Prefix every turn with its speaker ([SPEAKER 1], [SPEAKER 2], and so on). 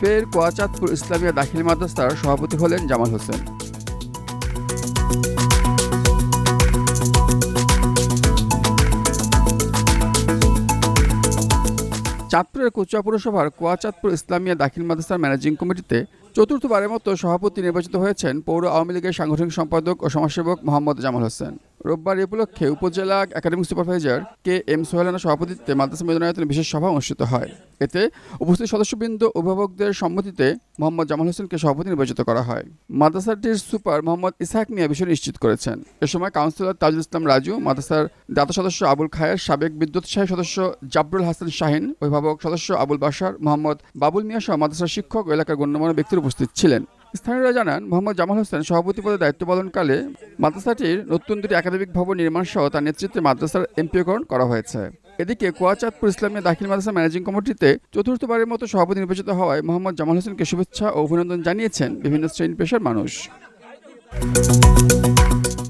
[SPEAKER 1] ফের কোয়াচাঁদপুর ইসলামিয়া দাখিল মাদ্রাসার সভাপতি হলেন জামাল হোসেন। চাঁদপুরের কুচুয়া পুরসভার কোয়াচাঁদপুর ইসলামিয়া দাখিল মাদ্রাসার ম্যানেজিং কমিটিতে চতুর্থবারের মতো সভাপতি নির্বাচিত হয়েছেন পৌর আওয়ামী লীগের সাংগঠনিক সম্পাদক ও সমাজসেবক মোহাম্মদ জামাল হোসেন। রোববার এ উপলক্ষে উপজেলা academic supervisor K M Sohelana সভাপতিত্বে মাদ্রাসা মিলনায়তনে বিশেষ সভা অনুষ্ঠিত হয়। এতে উপস্থিত সদস্যবৃন্দ, অভিভাবকদের সম্মতিতে মোহাম্মদ জামাল হোসেনকে সভাপতি নির্বাচিত করা হয়। মাদ্রাসাটির সুপার মোহাম্মদ ইসহাক মিয়া বিষয় নিশ্চিত করেছেন। এ সময় কাউন্সিলর তাজুল ইসলাম রাজু, মাদ্রাসার দাতা সদস্য আবুল খায়ের সাবেক বিদ্যুৎ সাহেব সদস্য জাবরুল হাসান শাহিন, অভিভাবক সদস্য আবুল বাসার মোহাম্মদ বাবুল মিয়া সহ মাদ্রাসার শিক্ষক এলাকার গণ্যমান্য ব্যক্তির উপস্থিত ছিলেন। স্থানীয়রা জানান, মোহাম্মদ জামাল হোসেন সভাপতি পদে দায়িত্ব পালনকালে মাদ্রাসাটির নতুন দুটি একাডেমিক ভবন নির্মাণ সহ তার নেতৃত্বে মাদ্রাসার এমপিওকরণ করা হয়েছে। এদিকে কোয়াচাঁদপুর ইসলামিয়া দাখিল মাদ্রাসা ম্যানেজিং কমিটিতে চতুর্থবারের মতো সভাপতি নির্বাচিত হওয়ায় মোহাম্মদ জামাল হোসেনকে শুভেচ্ছা ও অভিনন্দন জানিয়েছেন বিভিন্ন শ্রেণি পেশার মানুষ।